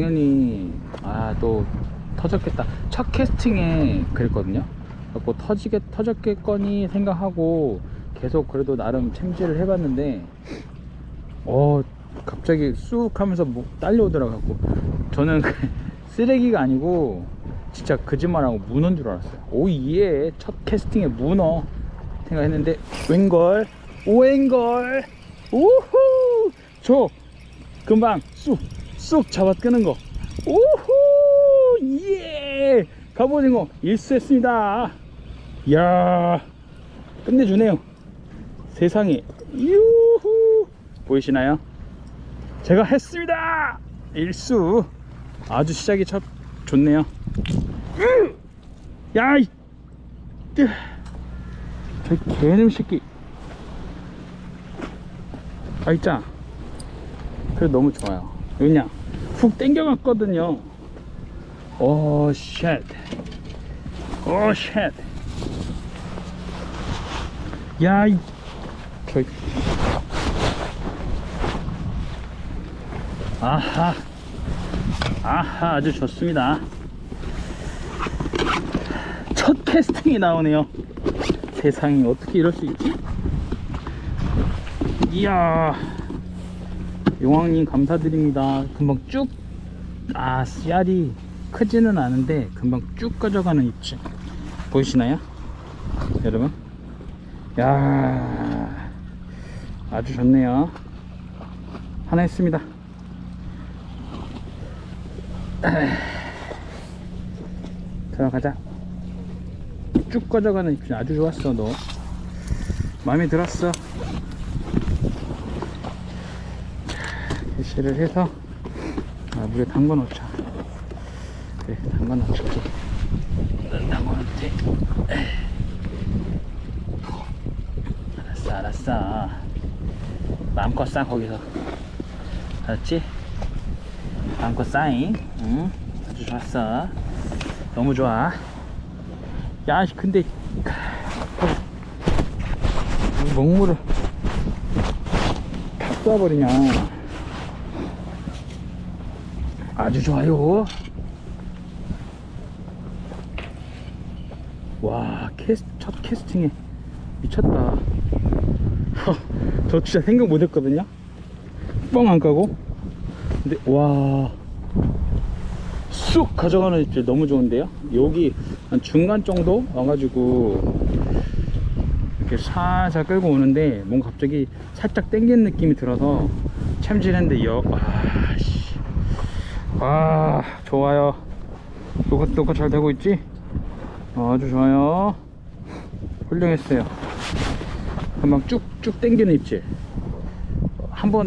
당연히 아 또 터졌겠다. 첫 캐스팅에 그랬거든요. 그래고 터지게 터졌겠거니 생각하고 계속 그래도 나름 챔질을 해봤는데 어 갑자기 쑥 하면서 뭐 딸려오더라고. 저는 그 쓰레기가 아니고 진짜 거짓말하고 문어인 줄 알았어요. 오예 첫 캐스팅에 문어 생각했는데 웬걸? 오웬걸? 우후! 저 금방 쑥 쑥 잡아 끄는 거. 우후 예! 갑오징어 일수했습니다. 이야 끝내주네요. 세상에. 유후! 보이시나요? 제가 했습니다! 일수. 아주 시작이 첫 좋네요. 야이! 뜨. 저 개놈 새끼. 아 있자 그래 너무 좋아요. 그냥 훅 땡겨갔거든요. 오 쉣. 오 쉣. 야 이. 저 아하. 아하 아주 좋습니다. 첫 캐스팅이 나오네요. 세상에 어떻게 이럴 수 있지? 이야 용왕님 감사드립니다. 금방 쭉아 씨알이 크지는 않은데 금방 쭉 가져가는 입질 보이시나요? 여러분? 야 아주 좋네요. 하나 했습니다. 들어가자. 쭉 가져가는 입질 아주 좋았어 너. 마음에 들었어 개시를 해서 아, 물에 담궈 놓자. 그래 담궈 놓자. 담궈 놓지 알았어 알았어. 마음껏 싸 거기서. 알았지? 마음껏 싸잉. 응? 아주 좋았어. 너무 좋아. 야 씨, 근데 이 먹물을 다 쏴버리냐 아주 좋아요. 와 캐스, 첫 캐스팅에 미쳤다. 저 진짜 생각 못했거든요? 뻥 안 까고? 근데 와. 쑥 가져가는 입질 너무 좋은데요? 여기 한 중간 정도 와가지고 이렇게 살살 끌고 오는데 뭔가 갑자기 살짝 당기는 느낌이 들어서 참질했는데 여 아 씨 아 좋아요. 요것 요것 잘 되고 있지? 어, 아주 좋아요. 훌륭했어요. 금방 쭉쭉 당기는 입질. 한번